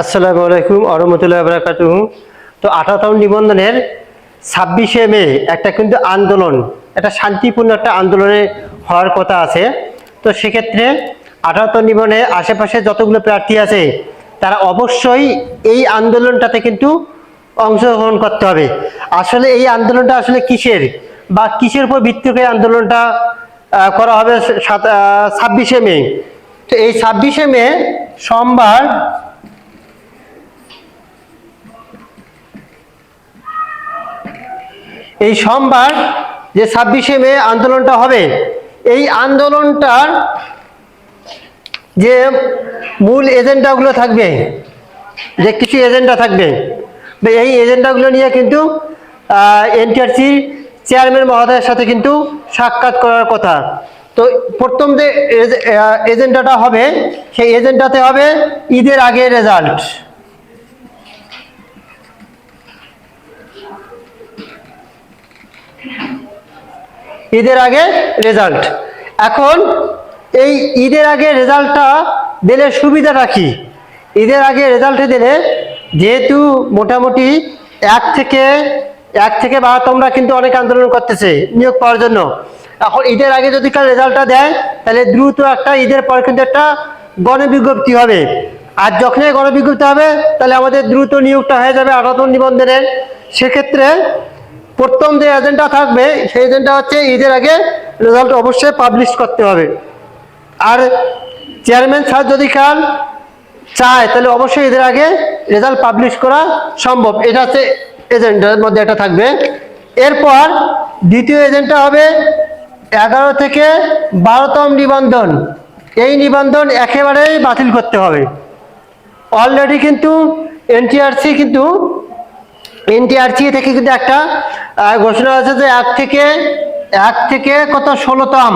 আসসালামু আলাইকুম আরহামতুল্লাহ বারাকাতুহু। তো আঠারোতম নিবন্ধনের ছাব্বিশে মে একটা কিন্তু আন্দোলন, একটা শান্তিপূর্ণ একটা আন্দোলনে হওয়ার কথা আছে। তো সেক্ষেত্রে আঠারোতম নিবন্ধনে আশেপাশে যতগুলো প্রার্থী আছে, তারা অবশ্যই এই আন্দোলনটাতে কিন্তু অংশগ্রহণ করতে হবে। আসলে এই আন্দোলনটা আসলে কিসের বা কিসের উপর ভিত্তি করে আন্দোলনটা করা হবে সাত ছাব্বিশে মে? তো এই ছাব্বিশে মে সোমবার এই সোমবার যে ছাব্বিশে মে আন্দোলনটা হবে, এই আন্দোলনটার যে মূল এজেন্ডাগুলো থাকবে, যে কিছু এজেন্ডা থাকবে, এই এজেন্ডাগুলো নিয়ে কিন্তু এনটিআরসি চেয়ারম্যান মহোদয়ের সাথে কিন্তু সাক্ষাৎ করার কথা। তো প্রথম যে এজে- এজেন্ডাটা হবে, সেই এজেন্ডাতে হবে ঈদের আগে রেজাল্ট ঈদের আগে রেজাল্ট এখন এই ঈদের আগে রেজাল্টটা দিলে সুবিধাটা কি? ঈদের আগে রেজাল্টে দিলে যেহেতু মোটামুটি এক থেকে এক থেকে বা তোমরা কিন্তু অনেক আন্দোলন করতেছে নিয়োগ পাওয়ার জন্য। এখন ঈদের আগে যদি কাল রেজাল্টটা দেয়, তাহলে দ্রুত একটা ঈদের পর কিন্তু একটা গণবিজ্ঞপ্তি হবে। আর যখনই গণবিজ্ঞপ্তি হবে, তাহলে আমাদের দ্রুত নিয়োগটা হয়ে যাবে আঠারো নিবন্ধনের। সেক্ষেত্রে প্রথম যে এজেন্ডা থাকবে, সেই এজেন্ডা হচ্ছে ঈদের আগে রেজাল্ট অবশ্যই পাবলিশ করতে হবে। আর চেয়ারম্যান স্যার যদি কাল চায়, তাহলে অবশ্যই ঈদের আগে রেজাল্ট পাবলিশ করা সম্ভব। এটা হচ্ছে এজেন্ডার মধ্যে একটা থাকবে। এরপর দ্বিতীয় এজেন্ডা হবে এগারো থেকে বারোতম নিবন্ধন। এই নিবন্ধন একেবারেই বাতিল করতে হবে। অলরেডি কিন্তু এনটিআরসি কিন্তু, এনটিআরসি থেকে কিন্তু একটা ঘোষণা আছে যে এক থেকে এক থেকে কত? ষোলোতম।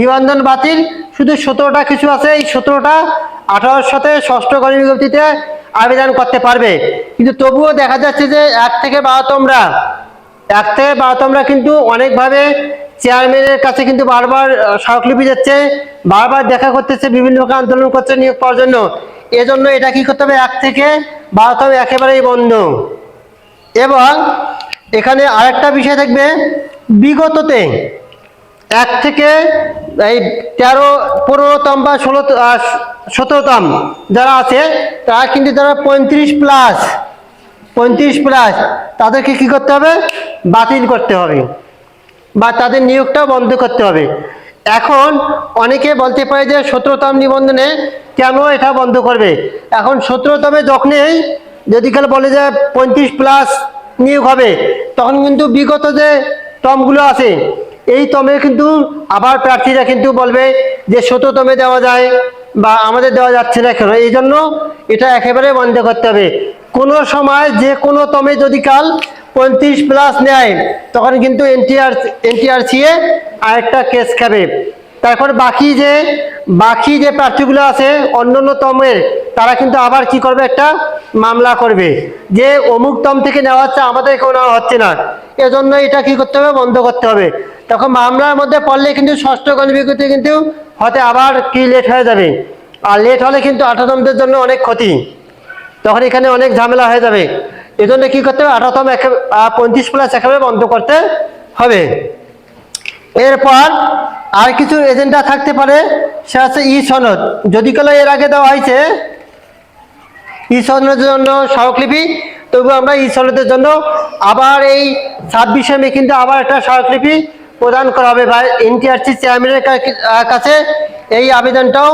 নিবন্ধন বাতিল। শুধু সতেরোটা কিছু আছে, এই সতেরোটা আঠারোর সাথে ষষ্ঠ গণ বিজ্ঞপ্তিতে আবেদন করতে পারবে। কিন্তু তবুও দেখা যাচ্ছে যে এক থেকে বারোতমরা, এক থেকে বারোতমরা কিন্তু অনেকভাবে চেয়ারম্যানের কাছে কিন্তু বারবার স্মারকলিপি যাচ্ছে, বারবার দেখা করতেছে, বিভিন্ন আন্দোলন করছে নিয়োগ পাওয়ার জন্য। এজন্য এটা কি করতে হবে? এক থেকে বারোতম একেবারেই বন্ধ। এবং এখানে আরেকটা বিষয় থাকবে, বিগততে এক থেকে এই তেরো পনেরোতম বা ষোলো সতেরোতম যারা আছে, তারা কিন্তু যারা পঁয়ত্রিশ প্লাস পঁয়ত্রিশ প্লাস তাদেরকে কি করতে হবে? বাতিল করতে হবে। বা তাদের নিয়োগটাও বন্ধ করতে হবে। এখন অনেকে বলতে পারে যে সতেরোতম নিবন্ধনে কেন এটা বন্ধ করবে? এখন সতেরোতমে যখনই যদি কাল বলে যে পঁয়ত্রিশ প্লাস নিয়োগ হবে তখন কিন্তু বিগত যে টমগুলো আছে, এই তমে কিন্তু আবার প্রার্থীরা কিন্তু বলবে যে সতেরোতমে দেওয়া যায় বা আমাদের দেওয়া যাচ্ছে না কেন? এই জন্য এটা একেবারে বন্ধ করতে হবে। কোনো সময় যে কোনো তমে যদি কাল পঁয়ত্রিশ প্লাস নেয়, তখন কিন্তু এনটিআর, এনটিআরসি এ আরেকটা কেস খাবে। তারপর বাকি যে বাকি যে প্রার্থীগুলো আছে অন্য অন্য তমের তারা কিন্তু আবার কি করবে একটা মামলা করবে। যে অমুক তম থেকে নেওয়া হচ্ছে আমাদের কেউ নেওয়া হচ্ছে না। এজন্য এটা কি করতে হবে? বন্ধ করতে হবে। তখন মামলার মধ্যে পড়লে কিন্তু ষষ্ঠ গণবিজ্ঞপ্তি কিন্তু হতে আবার কি লেট হয়ে যাবে। আর লেট হলে কিন্তু আঠারোতমদের জন্য অনেক ক্ষতি। তখন এখানে অনেক ঝামেলা হয়ে যাবে। এজন্য কি করতে হবে? আঠারোতম একে পঁয়ত্রিশ প্লাস একেবারে বন্ধ করতে হবে। এরপর আর কিছু এজেন্ডা থাকতে পারে সে হচ্ছে ই সনদ। যদি কোনো এর আগে দেওয়া হয়েছে ই জন্য স্মারকলিপি। তবু আমরা ই জন্য আবার এই ছাব্বিশে মে কিন্তু আবার একটা স্মারকলিপি প্রদান করা হবে। বা এনটিআরসি চেয়ারম্যানের কাছে এই আবেদনটাও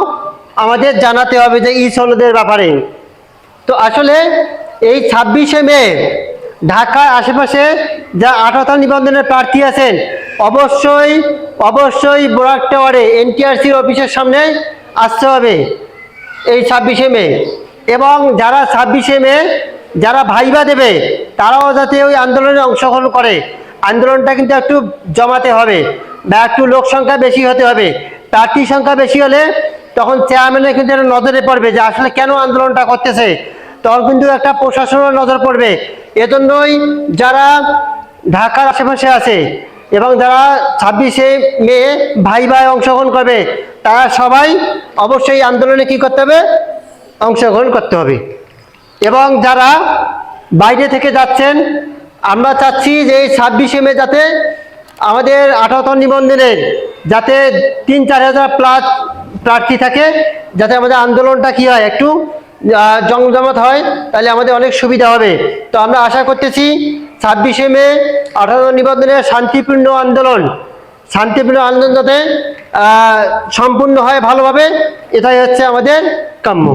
আমাদের জানাতে হবে যে ই ব্যাপারে। তো আসলে এই ছাব্বিশে মে ঢাকার আশেপাশে যা আঠারোতম নিবন্ধনের প্রার্থী আছেন, অবশ্যই অবশ্যই বোরাক টাওয়ারে এনটিআরসির অফিসের সামনে আসতে হবে এই ছাব্বিশে মে। এবং যারা ছাব্বিশে মে, যারা ভাইবা দেবে, তারাও যাতে ওই আন্দোলনে অংশগ্রহণ করে। আন্দোলনটা কিন্তু একটু জমাতে হবে বা একটু লোক সংখ্যা বেশি হতে হবে। প্রার্থী সংখ্যা বেশি হলে তখন চেয়ারম্যানের কিন্তু একটা নজরে পড়বে যে আসলে কেন আন্দোলনটা করতেছে। তখন কিন্তু একটা প্রশাসনের নজর পড়বে। এজন্যই যারা ঢাকার আশেপাশে আছে এবং যারা ছাব্বিশে মে ভাই ভাই অংশগ্রহণ করবে, তারা সবাই অবশ্যই আন্দোলনে কি করতে হবে? অংশগ্রহণ করতে হবে। এবং যারা বাইরে থেকে যাচ্ছেন আমরা চাচ্ছি যে এই ছাব্বিশে মে যাতে আমাদের আঠারোতম নিবন্ধনের যাতে তিন চার হাজার প্লাস প্রার্থী থাকে যাতে আমাদের আন্দোলনটা কি হয় একটু আহ, জমজমাট হয় তাহলে আমাদের অনেক সুবিধা হবে। তো আমরা আশা করতেছি ছাব্বিশে মে আঠারো নিবন্ধনের শান্তিপূর্ণ আন্দোলন শান্তিপূর্ণ আন্দোলন যাতে সম্পূর্ণ হয় ভালোভাবে এটাই হচ্ছে আমাদের কাম্য।